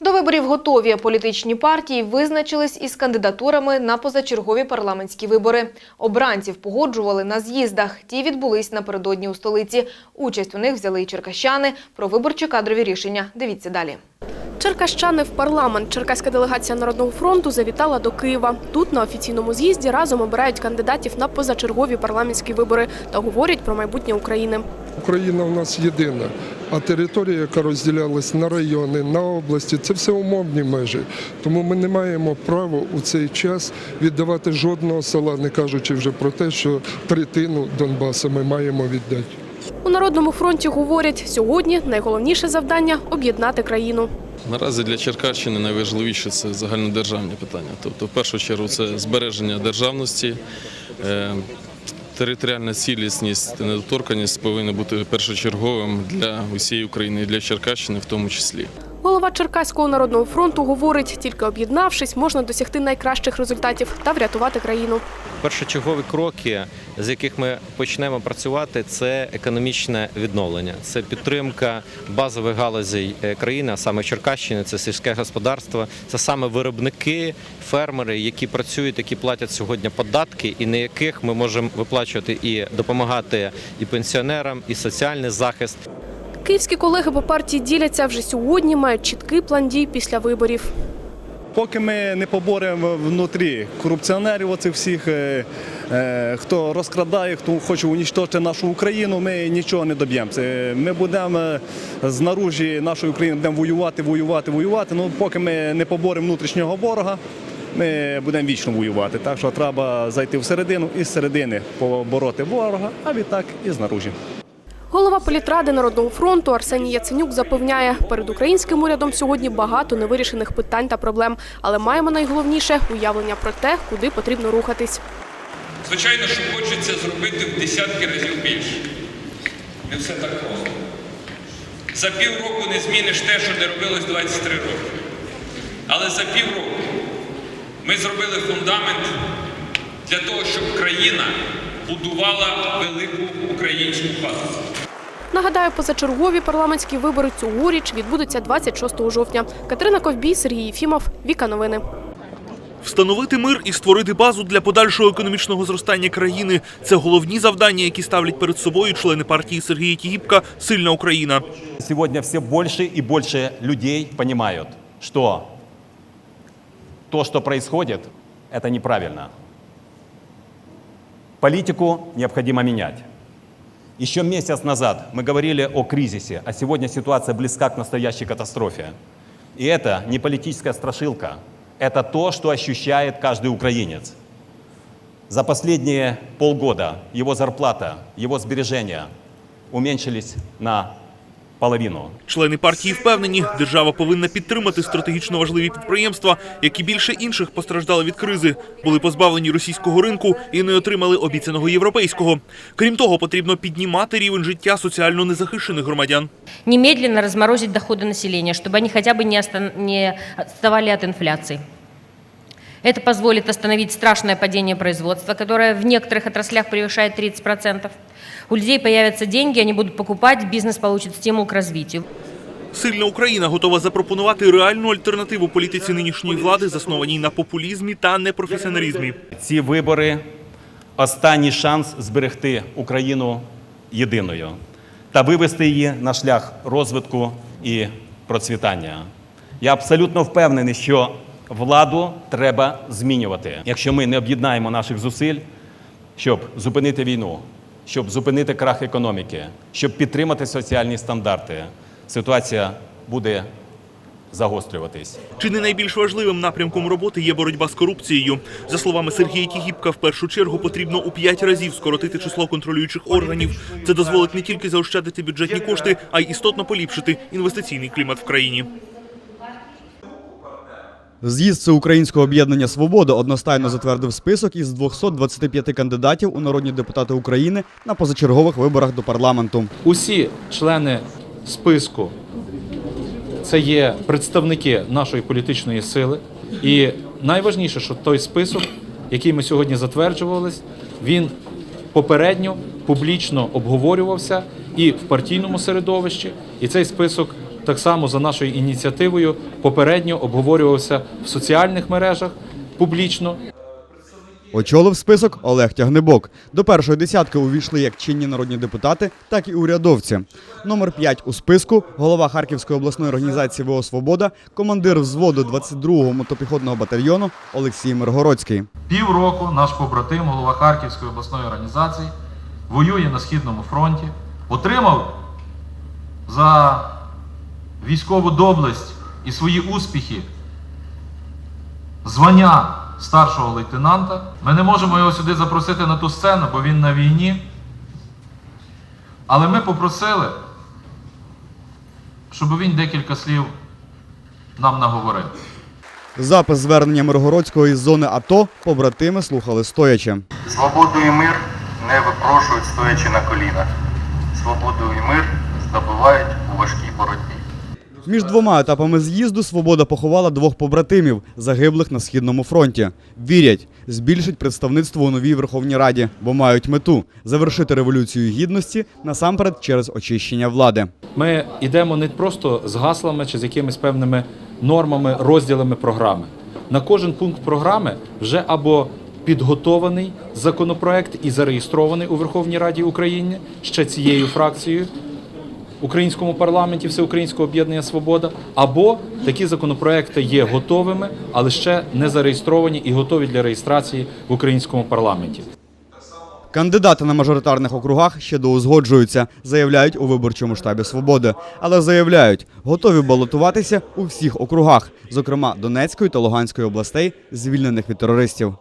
До виборів готові. Політичні партії визначились із кандидатурами на позачергові парламентські вибори. Обранців погоджували на з'їздах. Ті відбулись напередодні у столиці. Участь у них взяли і черкащани. Про виборчі кадрові рішення дивіться далі. Черкащани в парламент. Черкаська делегація Народного фронту завітала до Києва. Тут на офіційному з'їзді разом обирають кандидатів на позачергові парламентські вибори та говорять про майбутнє України. Україна у нас єдина, а територія, яка розділялась на райони, на області, це все умовні межі. Тому ми не маємо права у цей час віддавати жодного села, не кажучи вже про те, що третину Донбасу ми маємо віддати. У Народному фронті говорять, сьогодні найголовніше завдання об'єднати країну. Наразі для Черкащини найважливіше це загальнодержавні питання. Тобто, в першу чергу, це збереження державності, е, територіальна цілісність та недоторканність повинна бути першочерговим для усієї України і для Черкащини в тому числі. Голова Черкаського народного фронту говорить, тільки об'єднавшись, можна досягти найкращих результатів та врятувати країну. Першочергові кроки, з яких ми почнемо працювати, це економічне відновлення, це підтримка базових галузей е, країни, а саме Черкащини, це сільське господарство, це саме виробники, фермери, які працюють, які платять сьогодні податки, і на яких ми можемо виплачувати і допомагати і пенсіонерам, і соціальний захист. Київські колеги по партії діляться вже сьогодні, мають чіткий план дій після виборів. Поки ми не поборемо внутрі корупціонерів, оцих всіх, е, е, хто розкрадає, хто хоче унічтожити нашу Україну, ми нічого не доб'ємося. Ми будемо е, знаружі нашої України будемо воювати, воювати, воювати. Ну, поки ми не поборемо внутрішнього ворога, ми будемо вічно воювати. Так що треба зайти всередину і з середини побороти ворога, а відтак і знаружі. Голова політради Народного фронту Арсеній Яценюк запевняє, перед українським урядом сьогодні багато невирішених питань та проблем, але маємо найголовніше уявлення про те, куди потрібно рухатись. Звичайно, що хочеться зробити в десятки разів більше. Не все так просто. За півроку не зміниш те, що не робилось 23 роки. Але за півроку ми зробили фундамент для того, щоб країна будувала велику українську хату. Нагадаю, позачергові парламентські вибори цьогоріч відбудуться 26 жовтня. Катерина Ковбій, Сергій Єфімов, Віка Новини. Встановити мир і створити базу для подальшого економічного зростання країни це головні завдання, які ставлять перед собою члени партії Сергія Тігіпка Сильна Україна. Сегодня все больше и больше людей понимают, что то, что происходит, это неправильно. Политику необходимо менять. Еще месяц назад мы говорили о кризисе, а сегодня ситуация близка к настоящей катастрофе. И это не политическая страшилка, это то, что ощущает каждый украинец. За последние полгода его зарплата, его сбережения уменьшились на половину. Члени партії впевнені, держава повинна підтримати стратегічно важливі підприємства, які більше інших постраждали від кризи, були позбавлені російського ринку і не отримали обіцяного європейського. Крім того, потрібно піднімати рівень життя соціально незахищених громадян. немедленно разморозить доходы населения, чтобы они хотя бы не, остан- не отставали от инфляции. Это позволит остановить страшное падение производства, которое в некоторых отраслях превышает 30%. У людей появятся деньги, они будут покупать, бизнес получит стимул к развитию. Сильна Україна готова запропонувати реальну альтернативу політиці нинішньої влади, заснованій на популізмі та непрофесіоналізмі. Ці вибори останній шанс зберегти Україну єдиною та вивести її на шлях розвитку і процвітання. Я абсолютно впевнений, що владу треба змінювати. Якщо ми не об'єднаємо наших зусиль, щоб зупинити війну, щоб зупинити крах економіки, щоб підтримати соціальні стандарти, ситуація буде загострюватись. Чи не найбільш важливим напрямком роботи є боротьба з корупцією? За словами Сергія Тігіпка, в першу чергу потрібно у п'ять разів скоротити число контролюючих органів. Це дозволить не тільки заощадити бюджетні кошти, а й істотно поліпшити інвестиційний клімат в країні. З'їзд Всеукраїнського об'єднання Свобода одностайно затвердив список із 225 кандидатів у народні депутати України на позачергових виборах до парламенту. Усі члени списку це є представники нашої політичної сили. І найважніше, що той список, який ми сьогодні затверджувались, він попередньо публічно обговорювався і в партійному середовищі, і цей список так само за нашою ініціативою попередньо обговорювався в соціальних мережах публічно. Очолив список Олег Тягнебок. До першої десятки увійшли як чинні народні депутати, так і урядовці. Номер 5 у списку голова Харківської обласної організації ВО Свобода, командир взводу 22-го мотопіхотного батальйону Олексій Миргородський. Півроку наш побратим, голова Харківської обласної організації, воює на Східному фронті, отримав за військову доблесть і свої успіхи звання старшого лейтенанта. Ми не можемо його сюди запросити на ту сцену, бо він на війні. Але ми попросили, щоб він декілька слів нам наговорив. Запис звернення Миргородського із зони АТО побратими слухали стоячи. Свободу і мир не випрошують стоячи на колінах. Свободу і мир здобувають у важкій боротьбі. Між двома етапами з'їзду Свобода поховала двох побратимів, загиблих на східному фронті. Вірять, збільшить представництво у новій Верховній Раді, бо мають мету завершити революцію гідності насамперед через очищення влади. Ми йдемо не просто з гаслами чи з якимись певними нормами, розділами програми. На кожен пункт програми вже або підготований законопроект і зареєстрований у Верховній Раді України ще цією фракцією українському парламенті Всеукраїнського об'єднання Свобода, або такі законопроекти є готовими, але ще не зареєстровані і готові для реєстрації в українському парламенті. Кандидати на мажоритарних округах ще доузгоджуються, заявляють у виборчому штабі Свободи. Але заявляють, готові балотуватися у всіх округах, зокрема Донецької та Луганської областей, звільнених від терористів.